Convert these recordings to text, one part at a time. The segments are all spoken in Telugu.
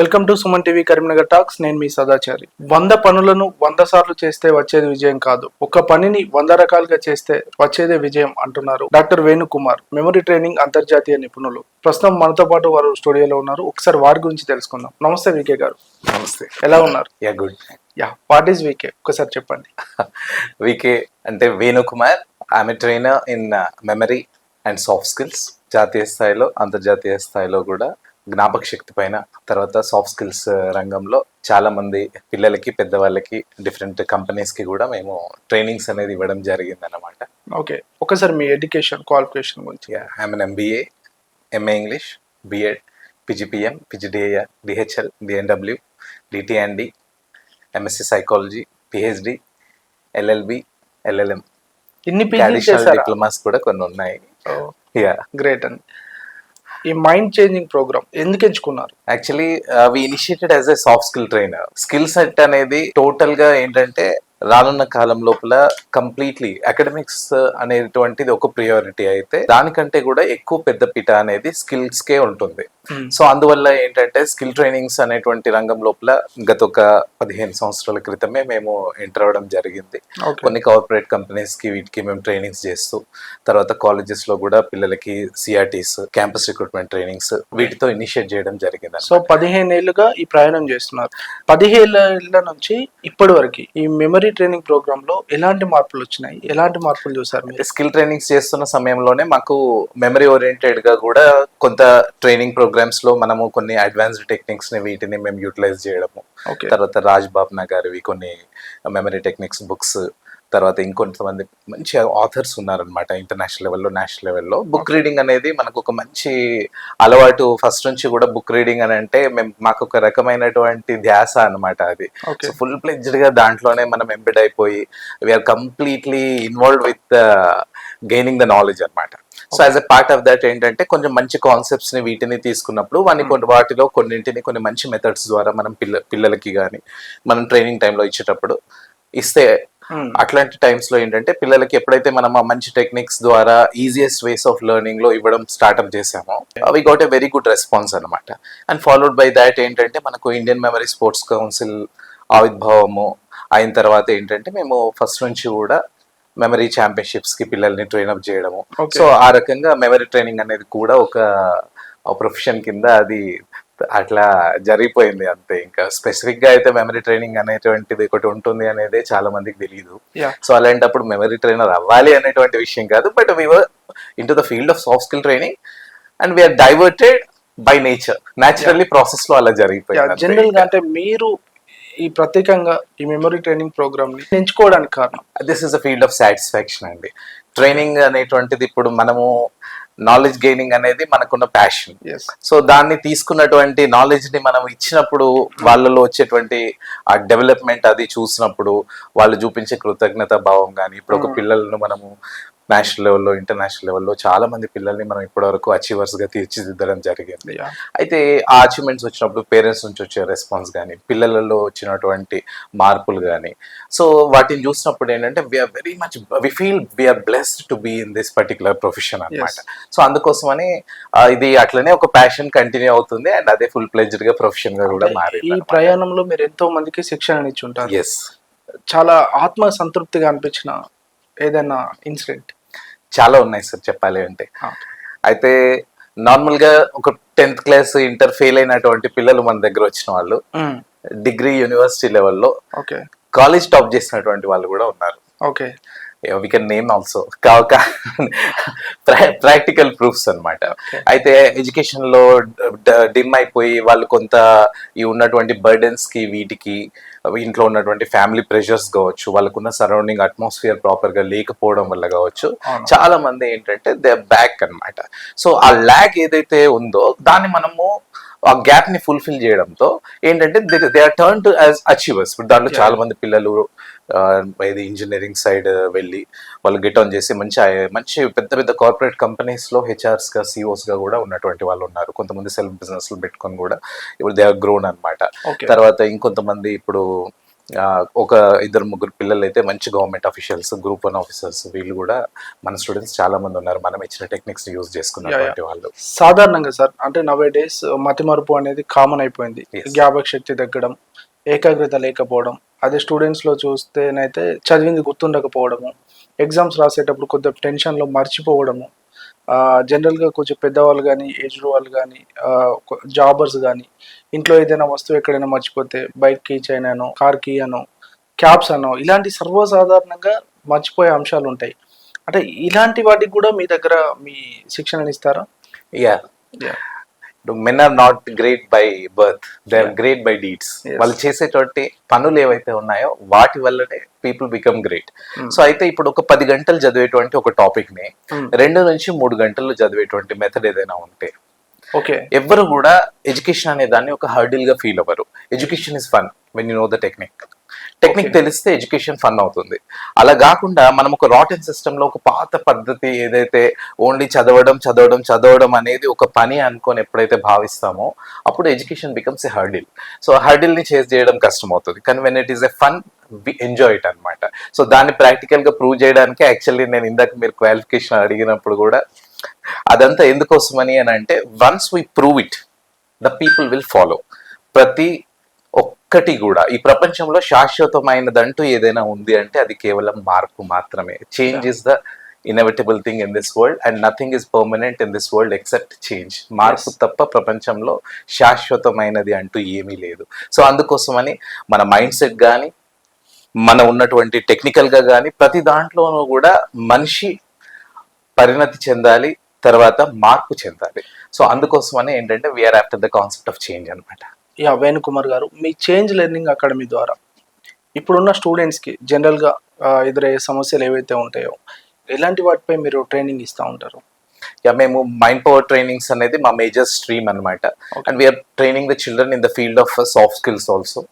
Welcome to Suman TV Karimnagar talks. నేను మీ సదాచారి. వంద పనులను వంద సార్లు చేస్తే వచ్చేది విజయం కాదు. ఒక పనిని వంద రకాలుగా చేస్తే వచ్చేదే విజయం అంటున్నారు డాక్టర్ వేణుకుమార్. మెమరీ ట్రైనింగ్ అంతర్జాతీయ నిపుణులు. ప్రస్తుతం మనతో పాటు వారు స్టూడియోలో ఉన్నారు. ఒకసారి వారి గురించి తెలుసుకుందాం. నమస్తే వికే గారు. నమస్తే. ఎలా ఉన్నారు? Yeah good yeah what is VK? ఒకసారి చెప్పండి. వికే అంటే వేణుకుమార్. ఆమె trainer in memory and soft skills జాతీయ స్థాయిలో అంతర్జాతీయ స్థాయిలో కూడా జ్ఞాపక శక్తి పైన తర్వాత సాఫ్ట్ స్కిల్స్ రంగంలో చాలా మంది పిల్లలకి పెద్దవాళ్ళకి డిఫరెంట్ కంపెనీస్కి కూడా మేము ట్రైనింగ్స్ అనేది ఇవ్వడం జరిగింది అనమాట ఓకే ఒకసారి మీ ఎడ్యుకేషన్ క్వాలిఫికేషన్ గురించి. I'm MBA MA English BEd PGPM PGDAR DHL DNW DTND MSc psychology PhD LLB LLM ఇన్ని డిప్లొమాస్ కూడా కొన్ని ఉన్నాయి. గ్రేట్ అండి. ఈ మైండ్ చేంజింగ్ ప్రోగ్రామ్ ఎందుకు ఎంచుకున్నారు? Actually we initiated as a soft skill trainer skill set అనేది టోటల్గా ఏంటంటే రానున్న కాలం లోపల కంప్లీట్లీ అకాడమిక్స్ uh, అనేటువంటిది ఒక ప్రియారిటీ అయితే దానికంటే కూడా ఎక్కువ పెద్ద పీట అనేది స్కిల్స్ కే ఉంటుంది. సో అందువల్ల ఏంటంటే స్కిల్ ట్రైనింగ్స్ అనేటువంటి రంగం లోపల గత ఒక పదిహేను సంవత్సరాల క్రితమే మేము ఎంటర్ అవ్వడం జరిగింది. కొన్ని కార్పొరేట్ కంపెనీస్కి వీటికి మేము ట్రైనింగ్స్ చేస్తూ తర్వాత కాలేజెస్లో కూడా పిల్లలకి సిఆర్టీస్ క్యాంపస్ రిక్రూట్మెంట్ ట్రైనింగ్స్ వీటితో ఇనిషియేట్ చేయడం జరిగింది సో పదిహేను ఏళ్ళుగా ఈ ప్రయాణం చేస్తున్నారు. పదిహేను ఏళ్ళ నుంచి ఇప్పటి వరకు ఈ మెమరీ ట్రైనింగ్ ప్రోగ్రామ్లో ఎలాంటి మార్పులు వచ్చినాయి? ఎలాంటి మార్పులు చూసారు స్కిల్ ట్రైనింగ్స్ చేస్తున్న సమయంలోనే మాకు మెమరీ ఓరియంటెడ్గా కూడా కొంత ట్రైనింగ్ ప్రోగ్రామ్స్ లో మనము కొన్ని అడ్వాన్స్డ్ టెక్నిక్స్ని వీటిని మేము యూటిలైజ్ చేయడము. ఓకే తర్వాత రాజ్ బాబ్నా గారివి కొన్ని మెమరీ టెక్నిక్స్ బుక్స్ తర్వాత ఇంకొంతమంది మంచి ఆథర్స్ ఉన్నారనమాట ఇంటర్నేషనల్ లెవెల్లో నేషనల్ లెవెల్లో బుక్ రీడింగ్ అనేది మనకు ఒక మంచి అలవాటు. ఫస్ట్ నుంచి కూడా బుక్ రీడింగ్ అని అంటే మేము మాకు ఒక రకమైనటువంటి ధ్యాస అన్నమాట అది. ఫుల్గా దాంట్లోనే మనం ఎంబెడ్ అయిపోయి we are completely involve with gaining the knowledge అన్నమాట. So as a part of that ఏంటంటే కొంచెం మంచి కాన్సెప్ట్స్ని వీటిని తీసుకున్నప్పుడు వాని కొన్ని వాటిలో కొన్నింటిని కొన్ని మంచి మెథడ్స్ ద్వారా మనం పిల్ల పిల్లలకి కానీ మనం ట్రైనింగ్ టైంలో ఇచ్చేటప్పుడు ఇస్తే Hmm. అట్లాంటి టైమ్స్లో ఏంటంటే పిల్లలకి ఎప్పుడైతే మనం ఆ మంచి టెక్నిక్స్ ద్వారా ఈజియెస్ట్ వేస్ ఆఫ్ లెర్నింగ్లో ఇవ్వడం స్టార్ట్అప్ చేసామో we got a very good response అనమాట అండ్ ఫాలోడ్ బై దాట్ ఏంటంటే మనకు ఇండియన్ మెమరీ స్పోర్ట్స్ కౌన్సిల్ ఆవిర్భావము అయిన తర్వాత ఏంటంటే మేము ఫస్ట్ నుంచి కూడా మెమరీ ఛాంపియన్షిప్స్కి పిల్లల్ని ట్రైన్అప్ చేయడము. సో ఆ రకంగా మెమరీ ట్రైనింగ్ అనేది కూడా ఒక ప్రొఫెషన్ కింద అది అట్లా జరిగిపోయింది అంతే. ఇంకా స్పెసిఫిక్గా అయితే మెమరీ ట్రైనింగ్ అనేటువంటిది ఒకటి ఉంటుంది అనేది చాలా మందికి తెలియదు సో అలాంటప్పుడు మెమరీ ట్రైనర్ అవ్వాలి అనేటువంటి విషయం కాదు. But we were into the field of soft skill training and we are diverted by nature naturally ప్రాసెస్లో అలా జరిగిపోయింది జనరల్గా అంటే మీరు ఈ ప్రత్యేకంగా ఈ మెమరీ ట్రైనింగ్ ప్రోగ్రామ్ని ఎంచుకోవడానికి కారణం. This is a field of satisfaction అండి. ట్రైనింగ్ అనేటువంటిది ఇప్పుడు మనము నాలెడ్జ్ గెయినింగ్ అనేది మనకున్న ప్యాషన్ సో దాన్ని తీసుకున్నటువంటి నాలెడ్జ్ని మనం ఇచ్చినప్పుడు వాళ్ళలో వచ్చేటువంటి ఆ డెవలప్మెంట్ అది చూసినప్పుడు వాళ్ళు చూపించే కృతజ్ఞత భావం కానీ ఇప్పుడు ఒక Mm. పిల్లలను మనము నేషనల్ లెవెల్లో ఇంటర్నేషనల్ లెవెల్లో చాలా మంది పిల్లల్ని మనం ఇప్పటివరకు అచీవర్స్గా తీర్చిదిద్దడం జరిగింది. అయితే ఆ అచీవ్మెంట్స్ వచ్చినప్పుడు పేరెంట్స్ నుంచి వచ్చే రెస్పాన్స్ కానీ పిల్లలలో వచ్చినటువంటి మార్పులు కానీ సో వాటిని చూసినప్పుడు ఏంటంటే we are very much we feel we are blessed to be in this particular profession అన్నమాట. సో అందుకోసమని ఇది అట్లనే ఒక ప్యాషన్ కంటిన్యూ అవుతుంది అండ్ అదే ఫుల్ ప్లెజ్డ్గా ప్రొఫెషన్గా కూడా ఈ మారింది ప్రయాణంలో మీరు ఎంతో మందికి శిక్షణ ఇచ్చి ఉంటారు. ఎస్ చాలా ఆత్మ సంతృప్తిగా అనిపించిన ఏదైనా ఇన్సిడెంట్ చాలా ఉన్నాయి సార్ చెప్పాలి అంటే. అయితే నార్మల్గా ఒక టెన్త్ క్లాస్ ఇంటర్ ఫెయిల్ అయినటువంటి పిల్లలు మన దగ్గర వచ్చిన వాళ్ళు డిగ్రీ యూనివర్సిటీ లెవెల్లో ఓకే. కాలేజ్ టాప్ చేసినటువంటి వాళ్ళు కూడా ఉన్నారు. Okay. We can name also practical proofs అన్నమాట Okay. అయితే ఎడ్యుకేషన్లో డిమ్ అయిపోయి వాళ్ళు కొంత ఈ ఉన్నటువంటి బర్డెన్స్కి వీటికి ఇంట్లో ఉన్నటువంటి ఫ్యామిలీ ప్రెషర్స్ కావచ్చు వాళ్ళకున్న సరౌండింగ్ అట్మాస్ఫియర్ ప్రాపర్గా లేకపోవడం వల్ల కావచ్చు. చాలా మంది ఏంటంటే దే బ్యాక్ అన్నమాట సో ఆ ల్యాగ్ ఏదైతే ఉందో దాన్ని మనము ఆ గ్యాప్ని ఫుల్ఫిల్ చేయడంతో ఏంటంటే they are turn to as achievers ఇప్పుడు దాంట్లో. చాలా మంది పిల్లలు ఇది ఇంజనీరింగ్ సైడ్ వెళ్ళి వాళ్ళు గెట్ ఆన్ చేసి మంచి మంచి పెద్ద పెద్ద కార్పొరేట్ కంపెనీస్లో హెచ్ఆర్స్గా సిఓస్గా కూడా ఉన్నటువంటి వాళ్ళు ఉన్నారు. కొంతమంది సెల్ఫ్ బిజినెస్ పెట్టుకొని కూడా ఇప్పుడు దే ఆర్ గ్రోన్ అన్నమాట. ఓకే తర్వాత ఇంకొంతమంది ఇప్పుడు ఒక ఇద్దరు ముగ్గురు పిల్లలు అయితే మంచి government officials group one officers వీళ్ళు కూడా మన స్టూడెంట్స్ చాలా మంది ఉన్నారు. మనం ఇచ్చిన టెక్నిక్స్ యూజ్ చేసుకున్నటువంటి వాళ్ళు. సాధారణంగా సార్ అంటే నవే డేస్ మతిమరుపు అనేది కామన్ అయిపోయింది. జ్ఞాపక శక్తి తగ్గడం ఏకాగ్రత లేకపోవడం అదే స్టూడెంట్స్లో చూస్తేనైతే చదివింది గుర్తుండకపోవడము ఎగ్జామ్స్ రాసేటప్పుడు కొంచెం టెన్షన్లో మర్చిపోవడము జనరల్గా కొంచెం పెద్దవాళ్ళు కానీ ఏజ్డ్ వాళ్ళు కానీ జాబర్స్ కానీ ఇంట్లో ఏదైనా వస్తువు ఎక్కడైనా మర్చిపోతే బైక్ కీ చైన్ అనో కార్ కీ అనో క్యాబ్స్ అనో ఇలాంటి సర్వసాధారణంగా మర్చిపోయే అంశాలు ఉంటాయి. అంటే ఇలాంటి వాటికి కూడా మీ దగ్గర మీ శిక్షణ ఇస్తారా? Yeah men are not great by birth they are great by deeds. వాళ్ళు చేసేటువంటి పనులు ఏవైతే ఉన్నాయో వాటి వల్లనే పీపుల్ బికమ్ గ్రేట్. సో అయితే ఇప్పుడు ఒక పది గంటలు చదివేటువంటి ఒక టాపిక్ని Hmm. రెండు నుంచి మూడు గంటలు చదివేటువంటి మెథడ్ ఏదైనా ఉంటే ఓకే. ఎవ్వరు కూడా ఎడ్యుకేషన్ అనే దాన్ని ఒక హర్డిల్గా ఫీల్ అవ్వరు. Education is fun when you know the technique technique. తెలిస్తే ఎడ్యుకేషన్ ఫన్ అవుతుంది. అలా కాకుండా మనం ఒక రాటన్ సిస్టమ్లో ఒక పాత పద్ధతి ఏదైతే ఓన్లీ చదవడం చదవడం చదవడం అనేది ఒక పని అనుకొని ఎప్పుడైతే భావిస్తామో అప్పుడు education becomes a hurdle so హర్డిల్ని చేసి చేయడం కష్టం అవుతుంది కానీ when it is a fun we enjoy it అనమాట సో దాన్ని ప్రాక్టికల్గా ప్రూవ్ చేయడానికి యాక్చువల్లీ నేను ఇందాక మీరు క్వాలిఫికేషన్ అడిగినప్పుడు కూడా అదంతా ఎందుకోసమని అని అంటే once we prove it the people will follow ప్రతి ఒక్కటి కూడా. ఈ ప్రపంచంలో శాశ్వతమైనదంటూ ఏదైనా ఉంది అంటే అది కేవలం మార్పు మాత్రమే. Change is the inevitable thing in this world and nothing is permanent in this world except change మార్పు తప్ప ప్రపంచంలో శాశ్వతమైనది అంటూ ఏమీ లేదు. సో అందుకోసమని మన మైండ్ సెట్ కానీ మన ఉన్నటువంటి టెక్నికల్గా కానీ ప్రతి దాంట్లోనూ కూడా మనిషి పరిణతి చెందాలి తర్వాత మార్పు చెందాలి. సో అందుకోసమని ఏంటంటే we are after the concept of change అనమాట యా వేణుకుమార్ గారు మీ చేంజ్ లెర్నింగ్ అకాడమీ ద్వారా ఇప్పుడున్న స్టూడెంట్స్కి జనరల్గా ఎదురయ్యే సమస్యలు ఏవైతే ఉంటాయో ఎలాంటి వాటిపై మీరు ట్రైనింగ్ ఇస్తూ ఉంటారు? యా మేము మైండ్ పవర్ ట్రైనింగ్స్ అనేది మా మేజర్ స్ట్రీమ్ అనమాట. And we are training the children in the field of soft skills also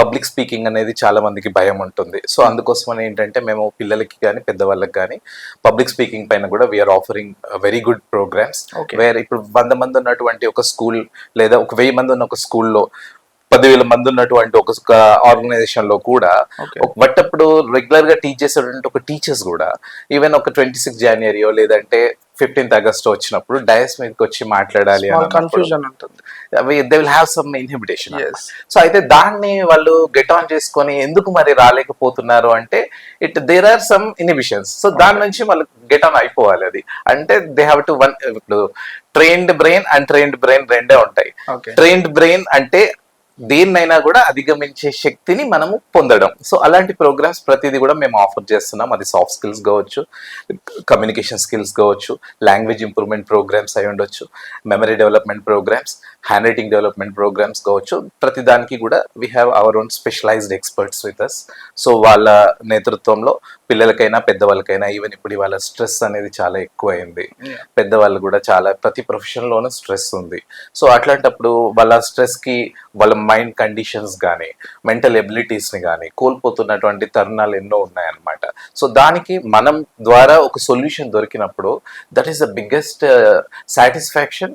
public speaking అనేది చాలా మందికి భయం ఉంటుంది సో అందుకోసమని ఏంటంటే మేము పిల్లలకి కానీ పెద్దవాళ్ళకి కానీ పబ్లిక్ స్పీకింగ్ పైన కూడా we are offering very good programmes. Where ఇప్పుడు వంద మంది ఉన్నటువంటి ఒక స్కూల్ లేదా ఒక వెయ్యి మంది ఉన్న ఒక స్కూల్లో పదివేల మంది ఉన్నటువంటి ఒక ఆర్గనైజేషన్లో కూడా బట్ అప్పుడు రెగ్యులర్గా టీచ్ చేసేటువంటి ఒక టీచర్స్ కూడా ఈవెన్ ఒక ట్వంటీ సిక్స్ జనవరియో లేదంటే ఫిఫ్టీన్త్ ఆగస్ట్ వచ్చినప్పుడు డయస్ మీదకి వచ్చి మాట్లాడాలి కన్ఫ్యూజన్ ఉంటుంది. They will have some inhibitation. So అయితే దాన్ని వాళ్ళు గెట్ ఆన్ చేసుకొని ఎందుకు మరి రాలేకపోతున్నారు అంటే it there are some inhibitions so దాని నుంచి వాళ్ళు గెట్ ఆన్ అయిపోవాలి అది. అంటే దే హ్యావ్ టు వన్ ఇప్పుడు trained brain and trained brain రెండే ఉంటాయి. ట్రైన్డ్ బ్రెయిన్ అంటే దేన్నైనా కూడా అధిగమించే శక్తిని మనము పొందడం. సో అలాంటి ప్రోగ్రామ్స్ ప్రతిదీ కూడా మేము ఆఫర్ చేస్తున్నాం. అది సాఫ్ట్ స్కిల్స్ కావచ్చు కమ్యూనికేషన్ స్కిల్స్ కావచ్చు లాంగ్వేజ్ ఇంప్రూవ్మెంట్ ప్రోగ్రామ్స్ అయి ఉండొచ్చు memory development programmes hand writing development programmes కావచ్చు. ప్రతి దానికి కూడా we have our own specialised experts with us so వాళ్ళ నేతృత్వంలో పిల్లలకైనా పెద్దవాళ్ళకైనా ఈవెన్ ఇప్పుడు ఇవాళ స్ట్రెస్ అనేది చాలా ఎక్కువైంది. పెద్దవాళ్ళు కూడా చాలా ప్రతి ప్రొఫెషన్ లోనూ స్ట్రెస్ ఉంది. సో అట్లాంటప్పుడు వాళ్ళ స్ట్రెస్కి వాళ్ళ మైండ్ కండిషన్స్ కానీ మెంటల్ ఎబిలిటీస్ని కానీ కోల్పోతున్నటువంటి తరుణాలు ఎన్నో ఉన్నాయన్నమాట. సో దానికి మనం ద్వారా ఒక సొల్యూషన్ దొరికినప్పుడు that is the biggest satisfaction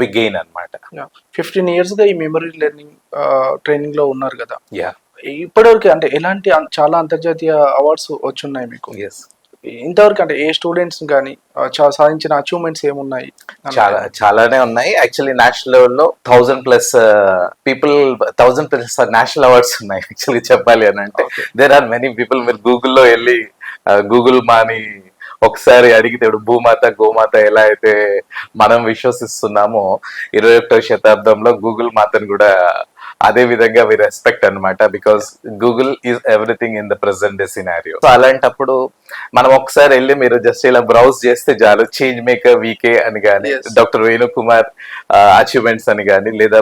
we gain అనమాట ఫిఫ్టీన్ ఇయర్స్గా ఈ మెమరీ లెర్నింగ్ ట్రైనింగ్లో ఉన్నారు కదా. యా ఇప్పటివరకు అంటే ఎలాంటి చాలా అంతర్జాతీయ అవార్డ్స్ వచ్చున్నాయి మీకు? ఎస్ ఇంతవరకు అంటే ఏ స్టూడెంట్స్ కానీ సాధించిన అచీవ్మెంట్స్ ఏమున్నాయి? చాలా చాలానే ఉన్నాయి. యాక్చువల్లీ నేషనల్ లెవెల్లో thousand plus people thousand plus national awards ఉన్నాయి యాక్చువల్లీ చెప్పాలి అని అంటే. దేర్ ఆర్ మెనీ పీపుల్ మీరు గూగుల్లో వెళ్ళి గూగుల్ మాని ఒకసారి అడిగితే ఇప్పుడు భూమాత గోమాత ఎలా అయితే మనం విశ్వసిస్తున్నామో ఇరవై ఒకటో శతాబ్దంలో గూగుల్ మాతను కూడా అదే విధంగా వి రెస్పెక్ట్ అన్నమాట because Google is everything in the present day scenario so అలాంటప్పుడు మనం ఒకసారి వెళ్ళి మీరు జస్ట్ ఇలా బ్రౌజ్ చేస్తే చాలు చేంజ్ మేకర్ వీకే అని కానీ. డాక్టర్ వేణుకుమార్ అచీవ్మెంట్స్ అని కానీ లేదా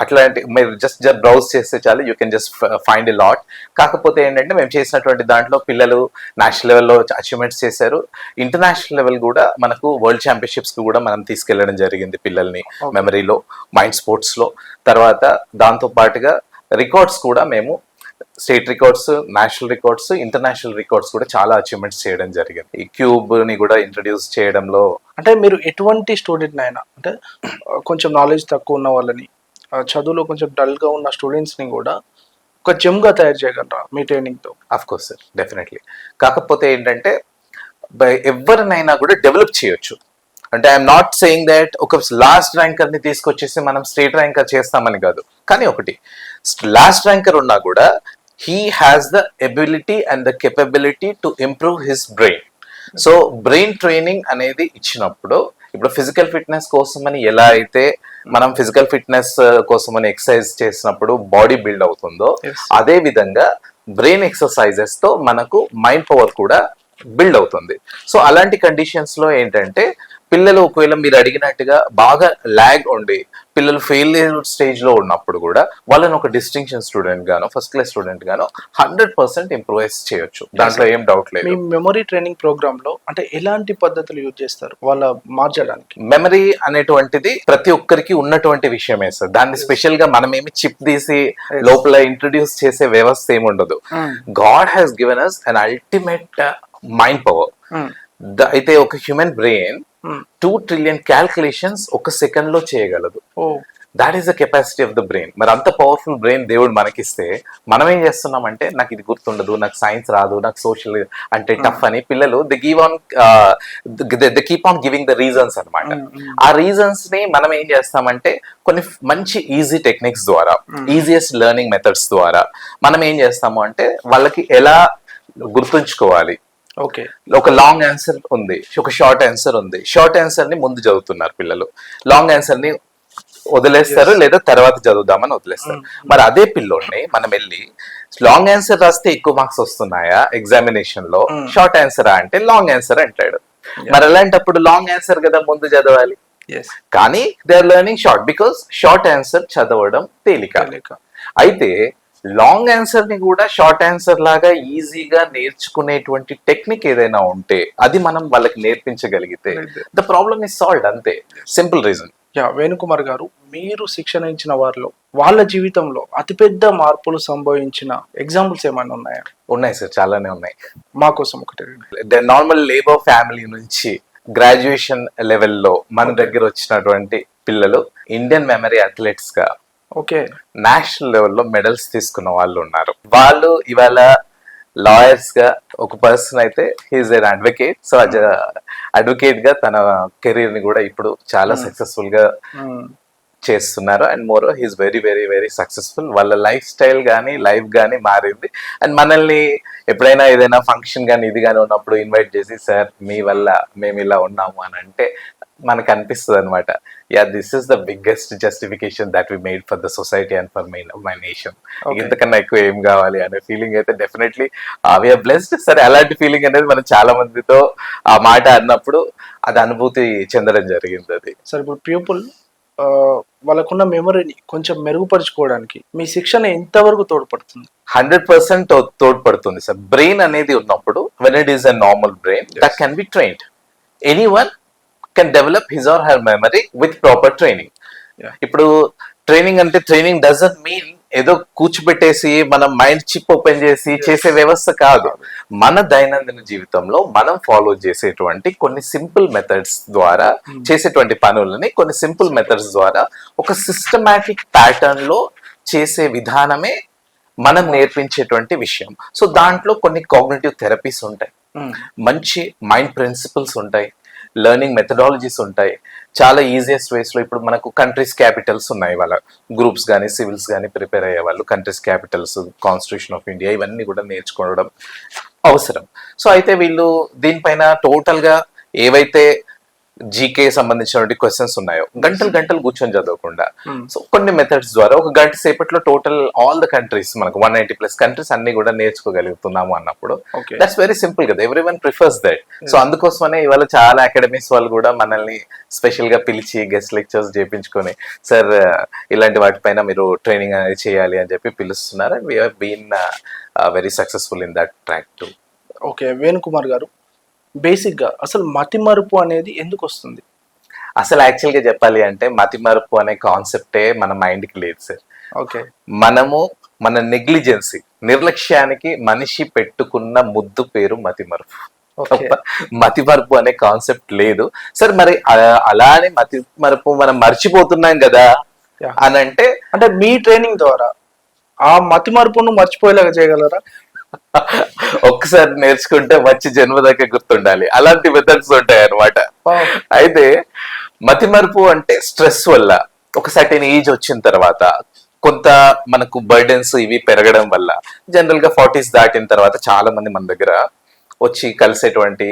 అట్లాంటి మీరు జస్ట్ జస్ట్ బ్రౌజ్ చేస్తే చాలు you can just find a lot కాకపోతే ఏంటంటే మేము చేసినటువంటి దాంట్లో పిల్లలు నేషనల్ లెవెల్లో అచీవ్మెంట్స్ చేశారు. ఇంటర్నేషనల్ లెవెల్ కూడా మనకు వరల్డ్ ఛాంపియన్షిప్స్ కూడా మనం తీసుకెళ్ళడం జరిగింది పిల్లల్ని. మెమరీలో మైండ్ స్పోర్ట్స్లో తర్వాత దాంతో పాటుగా రికార్డ్స్ కూడా మేము state records national records international records కూడా చాలా అచీవ్మెంట్స్ చేయడం జరిగింది. ఈ క్యూబ్ని కూడా ఇంట్రడ్యూస్ చేయడంలో అంటే మీరు ఎటువంటి స్టూడెంట్ అయినా అంటే కొంచెం నాలెడ్జ్ తక్కువ ఉన్న వాళ్ళని చదువులో కొంచెం డల్గా ఉన్న స్టూడెంట్స్ని కూడా ఒక జమ్గా తయారు చేయగలరా మీ ట్రైనింగ్తో? అఫ్ కోర్స్ సార్ డెఫినెట్లీ కాకపోతే ఏంటంటే బై- ఎవరినైనా కూడా డెవలప్ చేయొచ్చు. అంటే ఐఎమ్ నాట్ సెయింగ్ దట్ ఒక లాస్ట్ ర్యాంకర్ని తీసుకొచ్చేసి మనం స్టేట్ ర్యాంకర్ చేస్తామని కాదు. కానీ ఒకటి లాస్ట్ ర్యాంకర్ ఉన్నా కూడా he has the ability and the capability to improve his brain so brain training అనేది ఇచ్చినప్పుడు ఇప్పుడు ఫిజికల్ ఫిట్నెస్ కోసమని ఎలా అయితే మనం ఫిజికల్ ఫిట్నెస్ కోసమని ఎక్సర్సైజ్ చేసినప్పుడు బాడీ బిల్డ్ అవుతుందో. అదే విధంగా బ్రెయిన్ ఎక్సర్సైజెస్తో మనకు మైండ్ పవర్ కూడా బిల్డ్ అవుతుంది సో అలాంటి కండిషన్స్లో ఏంటంటే పిల్లలు ఒకవేళ మీరు అడిగినట్టుగా బాగా ల్యాగ్ ఉండి పిల్లలు ఫెయిల్యూర్ స్టేజ్లో ఉన్నప్పుడు కూడా వాళ్ళని ఒక డిస్టింక్షన్ స్టూడెంట్ గానో ఫస్ట్ క్లాస్ స్టూడెంట్ గానో హండ్రెడ్ పర్సెంట్ ఇంప్రూవైజ్ చేయొచ్చు. దాంట్లో ఏం డౌట్ మీ లేదు మెమొరీ ట్రైనింగ్ ప్రోగ్రామ్లో అంటే ఎలాంటి పద్ధతులు యూజ్ చేస్తారు వాళ్ళ మార్చడానికి? మెమరీ అనేటువంటిది ప్రతి ఒక్కరికి ఉన్నటువంటి విషయమే సార్. దాన్ని స్పెషల్గా మనం ఏమి చిప్ తీసి లోపల ఇంట్రడ్యూస్ చేసే వ్యవస్థ ఏమి ఉండదు. God has given us an ultimate mind power అయితే ఒక human brain two trillion calculations ఒక సెకండ్లో చేయగలదు. That is the capacity of the brain మరి అంత పవర్ఫుల్ బ్రెయిన్ దేవుడు మనకిస్తే మనం ఏం చేస్తున్నామంటే నాకు ఇది గుర్తుండదు నాకు సైన్స్ రాదు నాకు సోషల్ అంటే టఫ్ అని పిల్లలు the give on the keep on giving the reasons అన్నమాట. ఆ రీజన్స్ని మనం ఏం చేస్తామంటే కొన్ని మంచి ఈజీ టెక్నిక్స్ ద్వారా ఈజియెస్ట్ లెర్నింగ్ మెథడ్స్ ద్వారా మనం ఏం చేస్తాము అంటే వాళ్ళకి ఎలా గుర్తుంచుకోవాలి ఓకే. ఒక లాంగ్ ఆన్సర్ ఉంది. ఒక షార్ట్ ఆన్సర్ ఉంది. షార్ట్ ఆన్సర్ని ముందు చదువుతున్నారు పిల్లలు. లాంగ్ ఆన్సర్ని వదిలేస్తారు లేదా తర్వాత చదువుదామని వదిలేస్తారు. మరి అదే పిల్లోడిని మనం వెళ్ళి లాంగ్ ఆన్సర్ రాస్తే ఎక్కువ మార్క్స్ వస్తున్నాయా ఎగ్జామినేషన్లో. షార్ట్ ఆన్సర్ అంటే లాంగ్ ఆన్సర్ అంటాడు. మరి అలాంటప్పుడు లాంగ్ ఆన్సర్ కదా ముందు చదవాలి. కానీ they are learning short because short answer చదవడం తేలిక. అయితే లాంగ్ ఆన్సర్ని కూడా షార్ట్ ఆన్సర్ లాగా ఈజీగా నేర్చుకునేటువంటి టెక్నిక్ ఏదైనా ఉంటే అది మనం వాళ్ళకి నేర్పించగలిగితే ద ప్రాబ్లమ్ ఇస్ సాల్వ్డ్ అంతే. Simple reason. యా వేణుకుమార్ గారు మీరు శిక్షణ ఇచ్చిన వారిలో వాళ్ళ జీవితంలో అతిపెద్ద మార్పులు సంభవించిన ఎగ్జాంపుల్స్ ఏమైనా ఉన్నాయా? ఉన్నాయి సార్ చాలానే ఉన్నాయి. మా కోసం ఒకటి. నార్మల్ లేబర్ ఫ్యామిలీ నుంచి గ్రాడ్యుయేషన్ లెవెల్లో మన దగ్గర వచ్చినటువంటి పిల్లలు ఇండియన్ మెమరీ అథ్లెట్స్గా ఓకే. నేషనల్ లెవెల్లో మెడల్స్ తీసుకున్న వాళ్ళు ఉన్నారు. వాళ్ళు ఇవాళ లాయర్స్గా ఒక పర్సన్ అయితే హీఈస్ ఎన్ అడ్వకేట్. సో అడ్వకేట్గా తన కెరీర్ని కూడా ఇప్పుడు చాలా సక్సెస్ఫుల్గా చేస్తున్నారు. And more he's very very very successful వాళ్ళ లైఫ్ స్టైల్ కానీ లైఫ్ కానీ మారింది. అండ్ మనల్ని ఎప్పుడైనా ఏదైనా ఫంక్షన్ కానీ ఇది కానీ ఉన్నప్పుడు ఇన్వైట్ చేసి సార్ మీ వల్ల మేము ఇలా ఉన్నాము అని అంటే మనకు అనిపిస్తుంది అనమాట yeah this is the biggest justification that we made for the society and for my my nation. ఇంతకన్నా ఎక్కువ ఏం కావాలి అనే ఫీలింగ్ అయితే డెఫినెట్లీ వీఆర్ బ్లెస్డ్ సరే అలాంటి ఫీలింగ్ అనేది మనం చాలా మందితో ఆ మాట అన్నప్పుడు అది అనుభూతి చెందడం జరిగింది అది. సరే ఇప్పుడు పీపుల్ వాళ్ళకున్న మెమరీని కొంచెం మెరుగుపరుచుకోవడానికి మీ శిక్షణ ఎంతవరకు తోడ్పడుతుంది? హండ్రెడ్ పర్సెంట్ తోడ్పడుతుంది సార్ బ్రెయిన్ అనేది ఉన్నప్పుడు when it is a normal brain that can be trained anyone can develop his or her memory with proper training. ఇప్పుడు ట్రైనింగ్ అంటే ట్రైనింగ్ డజంట్ మీన్ ఏదో కూర్చోబెట్టేసి మన మైండ్ చిప్ ఓపెన్ చేసి చేసే వ్యవస్థ కాదు. మన దైనందిన జీవితంలో మనం ఫాలో చేసేటువంటి కొన్ని సింపుల్ మెథడ్స్ ద్వారా చేసేటువంటి పనులని కొన్ని సింపుల్ మెథడ్స్ ద్వారా ఒక సిస్టమాటిక్ ప్యాటర్న్లో చేసే విధానమే మనం నేర్పించేటువంటి విషయం. సో దాంట్లో కొన్ని కాగ్నేటివ్ థెరపీస్ ఉంటాయి. Mm. మంచి మైండ్ ప్రిన్సిపల్స్ ఉంటాయి. లెర్నింగ్ మెథడాలజీస్ ఉంటాయి. చాలా ఈజియెస్ట్ వేస్లో ఇప్పుడు మనకు కంట్రీస్ క్యాపిటల్స్ ఉన్నాయి వాళ్ళ. గ్రూప్స్ కానీ సివిల్స్ కానీ ప్రిపేర్ అయ్యే వాళ్ళు countries capitals constitution of India ఇవన్నీ కూడా నేర్చుకోవడం అవసరం. సో అయితే వీళ్ళు దీనిపైన టోటల్గా ఏవైతే జీకే సంబంధించినటువంటి క్వశ్చన్స్ ఉన్నాయో. గంటలు గంటలు కూర్చొని చదవకుండా. సో కొన్ని మెథడ్స్ ద్వారా ఒక గంట సేపట్లో టోటల్ ఆల్ ద కంట్రీస్ మనకు వన్ నైన్టీ ప్లస్ కంట్రీస్ అన్ని కూడా నేర్చుకోగలుగుతున్నాము అన్నప్పుడు. దట్స్ వెరీ సింపుల్ కదా. Everyone prefers that so అందుకోసమనే ఇవాళ చాలా అకాడమీస్ వాళ్ళు కూడా మనల్ని స్పెషల్గా పిలిచి గెస్ట్ లెక్చర్స్ చేపించుకొని సార్ ఇలాంటి వాటిపైన మీరు ట్రైనింగ్ అనేది చేయాలి అని చెప్పి పిలుస్తున్నారు. We are been very successful in that track to okay Venukumar గారు. బేసిక్గా అసలు మతి మరుపు అనేది ఎందుకు వస్తుంది అసలు యాక్చువల్గా చెప్పాలి అంటే మతిమరుపు అనే కాన్సెప్టే మన మైండ్కి లేదు సార్. ఓకే. మనము మన నెగ్లిజెన్సీ నిర్లక్ష్యానికి మనిషి పెట్టుకున్న ముద్దు పేరు మతిమరుపు. ఓకే. మతిమరుపు అనే కాన్సెప్ట్ లేదు. సరే మరి అలానే మతిమరుపు మనం మర్చిపోతున్నాం కదా. అని అంటే అంటే మీ ట్రైనింగ్ ద్వారా ఆ మతి మార్పును మర్చిపోయేలాగా చేయగలరా? ఒక్కసారి నేర్చుకుంటే వచ్చి జన్మ దగ్గర గుర్తుండాలి. అలాంటి మెథడ్స్ ఉంటాయి అన్నమాట. అయితే మతిమరుపు అంటే స్ట్రెస్ వల్ల ఒక సర్టెన్ ఏజ్ వచ్చిన తర్వాత కొంత మనకు బర్డెన్స్ ఇవి పెరగడం వల్ల జనరల్గా ఫార్టీస్ దాటిన తర్వాత చాలా మంది మన దగ్గర వచ్చి కలిసేటువంటి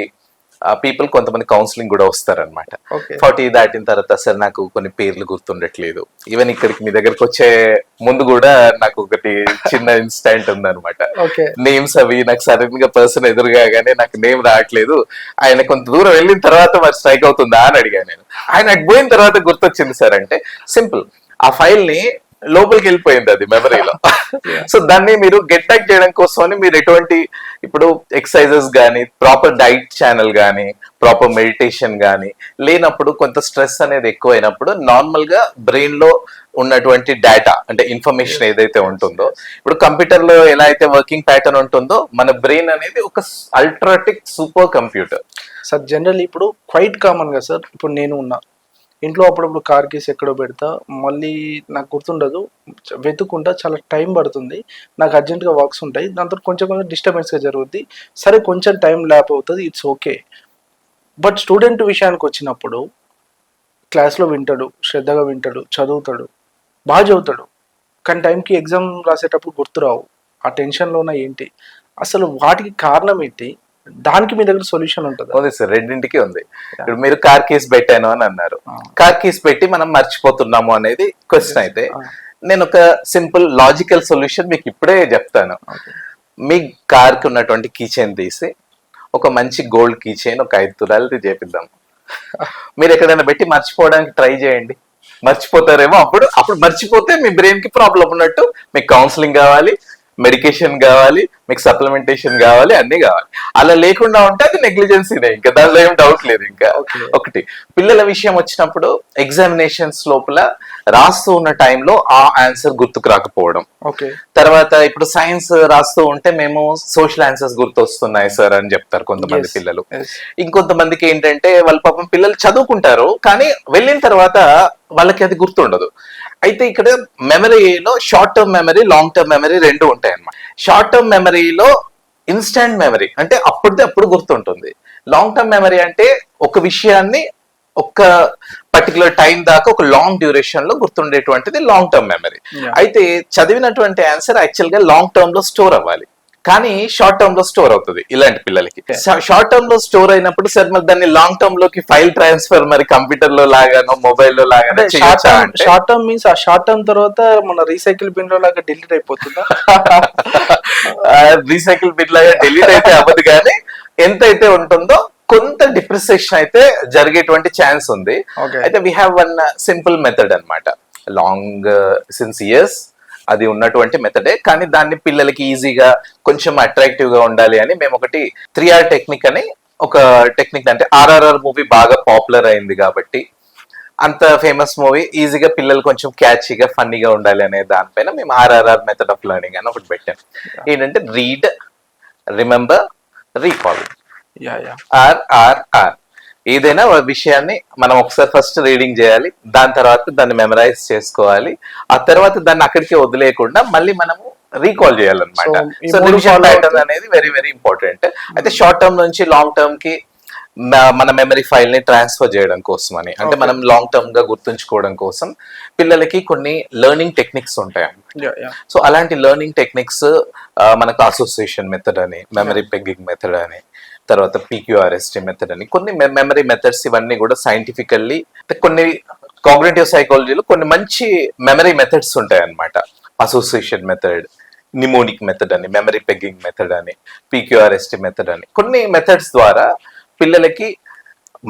పీపుల్ కొంతమంది కౌన్సిలింగ్ కూడా వస్తారనమాట ఓకే ఫార్టీ దాటిన తర్వాత సార్ నాకు కొన్ని పేర్లు గుర్తుండట్లేదు. ఈవెన్ ఇక్కడికి మీ దగ్గరకు వచ్చే ముందు కూడా నాకు ఒకటి చిన్న ఇన్స్టెంట్ ఓకే నేమ్స్ అవి నాకు సడన్గా పర్సన్ ఎదురుగానే నాకు నేమ్ రావట్లేదు. ఆయన కొంత దూరం వెళ్ళిన తర్వాత మరి స్ట్రైక్ అవుతుందా అని అడిగాను నేను. ఆయన అటు పోయిన తర్వాత గుర్తొచ్చింది సార్ అంటే సింపుల్. ఆ ఫైల్ని లోపలికి వెళ్ళిపోయింది అది మెమరీలో. సో దాన్ని మీరు గెట్ బ్యాక్ చేయడం కోసం మీరు ఎటువంటి ఇప్పుడు ఎక్సర్సైజెస్ కానీ ప్రాపర్ డైట్ ఛానల్ కానీ ప్రాపర్ మెడిటేషన్ కానీ లేనప్పుడు కొంత స్ట్రెస్ అనేది ఎక్కువైనప్పుడు నార్మల్గా బ్రెయిన్లో ఉన్నటువంటి డేటా అంటే ఇన్ఫర్మేషన్ ఏదైతే ఉంటుందో ఇప్పుడు కంప్యూటర్లో ఎలా అయితే వర్కింగ్ ప్యాటర్న్ ఉంటుందో మన బ్రెయిన్ అనేది ఒక అల్ట్రాటిక్ సూపర్ కంప్యూటర్ సార్ జనరల్ ఇప్పుడు క్వైట్ కామన్గా సార్ ఇప్పుడు నేను ఉన్నా ఇంట్లో అప్పుడప్పుడు కార్ కేసు ఎక్కడో పెడతా. మళ్ళీ నాకు గుర్తుండదు. వెతుకుంటా వెతుక్కుంటా చాలా టైం పడుతుంది. నాకు అర్జెంట్గా వర్క్స్ ఉంటాయి. దాంతో కొంచెం కొంచెం డిస్టర్బెన్స్గా జరుగుద్ది. సరే కొంచెం టైం ల్యాప్ అవుతుంది. It's okay. బట్ స్టూడెంట్ విషయానికి వచ్చినప్పుడు క్లాస్లో వింటాడు శ్రద్ధగా వింటాడు చదువుతాడు బాగా చదువుతాడు. కానీ టైంకి ఎగ్జామ్ రాసేటప్పుడు గుర్తురావు. ఆ టెన్షన్లోన ఏంటి? అసలు వాటికి కారణం ఏంటి? దానికి మీ దగ్గర సొల్యూషన్ ఉంటుందా? ఉంది సార్ రెండింటికి ఉంది. ఇప్పుడు మీరు కార్ కేస్ పెట్టాను అని అన్నారు. ఆ. కార్ కేస్ పెట్టి మనం మర్చిపోతున్నాము అనేది క్వశ్చన్ అయితే ఆ. నేను ఒక సింపుల్ లాజికల్ సొల్యూషన్ మీకు ఇప్పుడే చెప్తాను. మీ కార్కి ఉన్నటువంటి కీ చైన్ తీసి ఒక మంచి గోల్డ్ కీ చైన్ ఒక ఐదు తులాలది చేపిద్దాం. మీరు ఎక్కడైనా పెట్టి మర్చిపోవడానికి ట్రై చేయండి. మర్చిపోతారేమో అప్పుడు అప్పుడు మర్చిపోతే మీ బ్రెయిన్కి ప్రాబ్లం ఉన్నట్టు మీకు కౌన్సిలింగ్ కావాలి. మెడికేషన్ కావాలి మీకు సప్లిమెంటేషన్ కావాలి అన్ని కావాలి. అలా లేకుండా ఉంటే అది నెగ్లిజెన్సీనే ఇంకా దానిలో ఏం డౌట్ లేదు ఇంకా. ఒకటి పిల్లల విషయం వచ్చినప్పుడు ఎగ్జామినేషన్స్ లోపల రాస్తూ ఉన్న టైంలో ఆ ఆన్సర్ గుర్తుకు రాకపోవడం. ఓకే. తర్వాత ఇప్పుడు సైన్స్ రాస్తూ ఉంటే మేము సోషల్ ఆన్సర్స్ గుర్తొస్తున్నాయి సార్ అని చెప్తారు కొంతమంది. పిల్లలు. ఇంకొంతమందికి ఏంటంటే వాళ్ళ పాపం పిల్లలు చదువుకుంటారు కానీ వెళ్ళిన తర్వాత వాళ్ళకి అది గుర్తుండదు. అయితే ఇక్కడ మెమరీలో short term memory long term memory రెండు ఉంటాయి అన్నమాట షార్ట్ టర్మ్ మెమరీలో ఇన్స్టంట్ మెమరీ అంటే అప్పుడుది అప్పుడు గుర్తుంటుంది. లాంగ్ టర్మ్ మెమరీ అంటే ఒక విషయాన్ని ఒక పర్టికులర్ టైం దాకా ఒక లాంగ్ డ్యూరేషన్లో గుర్తుండేటువంటిది లాంగ్ టర్మ్ మెమరీ. అయితే చదివినటువంటి ఆన్సర్ యాక్చువల్గా లాంగ్ టర్మ్లో స్టోర్ అవ్వాలి. కానీ షార్ట్ టర్మ్లో స్టోర్ అవుతుంది ఇలాంటి పిల్లలకి. షార్ట్ టర్మ్లో స్టోర్ అయినప్పుడు సార్ మరి దాన్ని లాంగ్ టర్మ్లోకి ఫైల్ ట్రాన్స్ఫర్ మరి కంప్యూటర్లో లాగానో మొబైల్లో లాగానో షార్ట్ టర్మ్ మీన్స్ ఆ షార్ట్ టర్మ్ తర్వాత మన రీసైకిల్ బిన్లో లాగా డిలీట్ అయిపోతుందా? రీసైకిల్ బిట్ లాగా డిలీట్ అయితే అవ్వదు కానీ ఎంత అయితే ఉంటుందో కొంత డిప్రిసియేషన్ అయితే జరిగేటువంటి ఛాన్స్ ఉంది. అయితే we have one simple method అన్నమాట. లాంగ్ సిన్స్ ఇయర్స్ అది ఉన్నటువంటి మెథడే కానీ దాన్ని పిల్లలకి ఈజీగా కొంచెం అట్రాక్టివ్గా ఉండాలి అని మేము ఒకటి త్రీ ఆర్ టెక్నిక్ అని ఒక టెక్నిక్ అంటే ఆర్ఆర్ఆర్ మూవీ బాగా పాపులర్ అయింది కాబట్టి అంత ఫేమస్ మూవీ. ఈజీగా పిల్లలు కొంచెం క్యాచీగా ఫన్నీగా ఉండాలి అనే దానిపైన మేము ఆర్ఆర్ఆర్ మెథడ్ ఆఫ్ లెర్నింగ్ అని ఒకటి పెట్టాం. ఏంటంటే read remember recall yeah yeah RRR ఏదైనా విషయాన్ని మనం ఒకసారి ఫస్ట్ రీడింగ్ చేయాలి దాని తర్వాత దాన్ని మెమరైజ్ చేసుకోవాలి ఆ తర్వాత దాన్ని అక్కడికి వదిలేయకుండా మళ్ళీ మనము రీకాల్ చేయాలన్నమాట. సో రివిజన్ ప్యాటర్న్ అనేది వెరీ వెరీ ఇంపార్టెంట్ అయితే షార్ట్ టర్మ్ నుంచి లాంగ్ టర్మ్కి మన మెమరీ ఫైల్ని ట్రాన్స్ఫర్ చేయడం కోసం అని. అంటే. మనం లాంగ్ టర్మ్గా గుర్తుంచుకోవడం కోసం పిల్లలకి కొన్ని లెర్నింగ్ టెక్నిక్స్ ఉంటాయి సో అలాంటి లెర్నింగ్ టెక్నిక్స్ మనకు అసోసియేషన్ మెథడ్ అని మెమరీ పెగ్గింగ్ మెథడ్ అని తర్వాత పీక్యూఆర్ఎస్టీ మెథడ్ అని. కొన్ని మెమరీ మెథడ్స్ ఇవన్నీ కూడా సైంటిఫికల్లీ కొన్ని కాగ్నేటివ్ సైకాలజీలో కొన్ని మంచి మెమరీ మెథడ్స్ ఉంటాయి అన్నమాట అసోసియేషన్ మెథడ్ నిమోనిక్ మెథడ్ అని మెమరీ పెగ్గింగ్ మెథడ్ అని పీక్యూఆర్ఎస్టీ మెథడ్ అని. కొన్ని మెథడ్స్ ద్వారా పిల్లలకి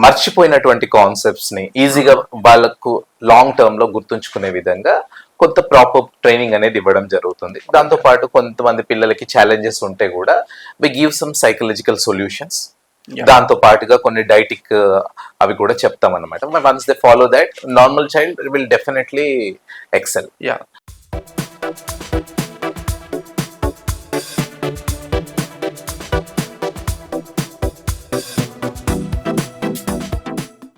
మర్చిపోయినటువంటి కాన్సెప్ట్స్ని ఈజీగా వాళ్ళకు లాంగ్ టర్మ్లో గుర్తుంచుకునే విధంగా కొంత ప్రాపర్ ట్రైనింగ్ అనేది ఇవ్వడం జరుగుతుంది. దాంతో పాటు కొంతమంది పిల్లలకి ఛాలెంజెస్ ఉంటే కూడా we give some psychological solutions. దాంతో పాటుగా కొన్ని డైటిక్ అవి కూడా చెప్తాం అనమాట once they follow that normal child will definitely excel yeah